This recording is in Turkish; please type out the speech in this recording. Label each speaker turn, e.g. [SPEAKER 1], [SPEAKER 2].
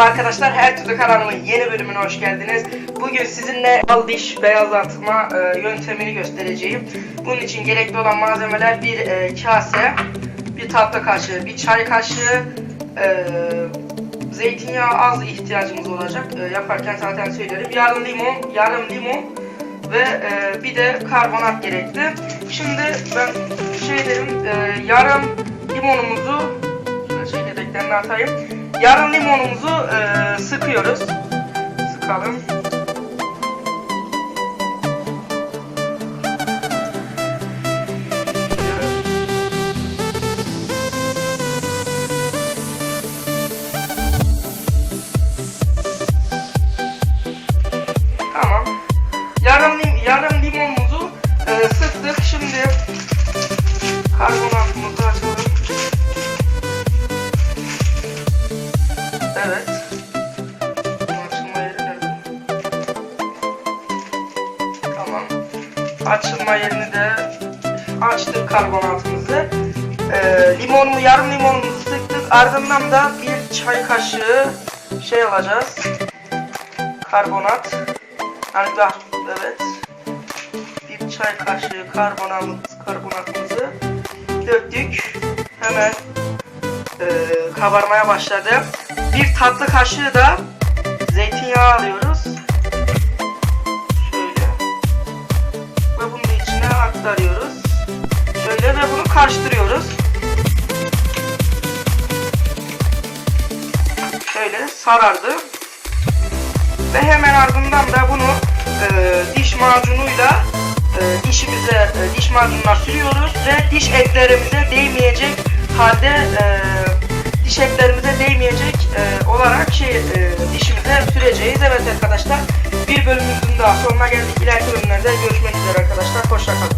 [SPEAKER 1] arkadaşlar, her türlü kanalımın yeni bölümüne hoş geldiniz. Bugün sizinle al diş beyazlatma e, yöntemini göstereceğim. Bunun için gerekli olan malzemeler bir e, kase, bir tatlı kaşığı, bir çay kaşığı, e, zeytinyağı az ihtiyacımız olacak. E, yaparken zaten söylerim. Yarım limon, yarım limon ve e, bir de karbonat gerekli. Şimdi ben şey derim, e, yarım limonumuzu şey yedeklerini atayım. Yarım limonumuzu e, sıkıyoruz. Sıkalım. Tamam. Yarım yarım limonumuzu e, sıktık. Şimdi karbonatımızı Evet. Açılma yeri? Tamam. Açılma yerini de açtık karbonatımızı. Ee, limonunu, yarım limonumuzu sıktık. Ardından da bir çay kaşığı şey alacağız. Karbonat. Yani daha, evet. Bir çay kaşığı karbonat, karbonatımızı döktük. Hemen e, kabarmaya başladı. Bir tatlı kaşığı da zeytinyağı alıyoruz. Şöyle. Ve bunu da içine aktarıyoruz. Şöyle ve bunu karıştırıyoruz. Şöyle sarardı. Ve hemen ardından da bunu e, diş macunuyla e, dişimize e, diş macununa sürüyoruz ve diş etlerimize değmeyecek halde e, diş etlerimize değmeyecek daha sonuna geldik. İleriki bölümlerde görüşmek üzere arkadaşlar. Hoşçakalın.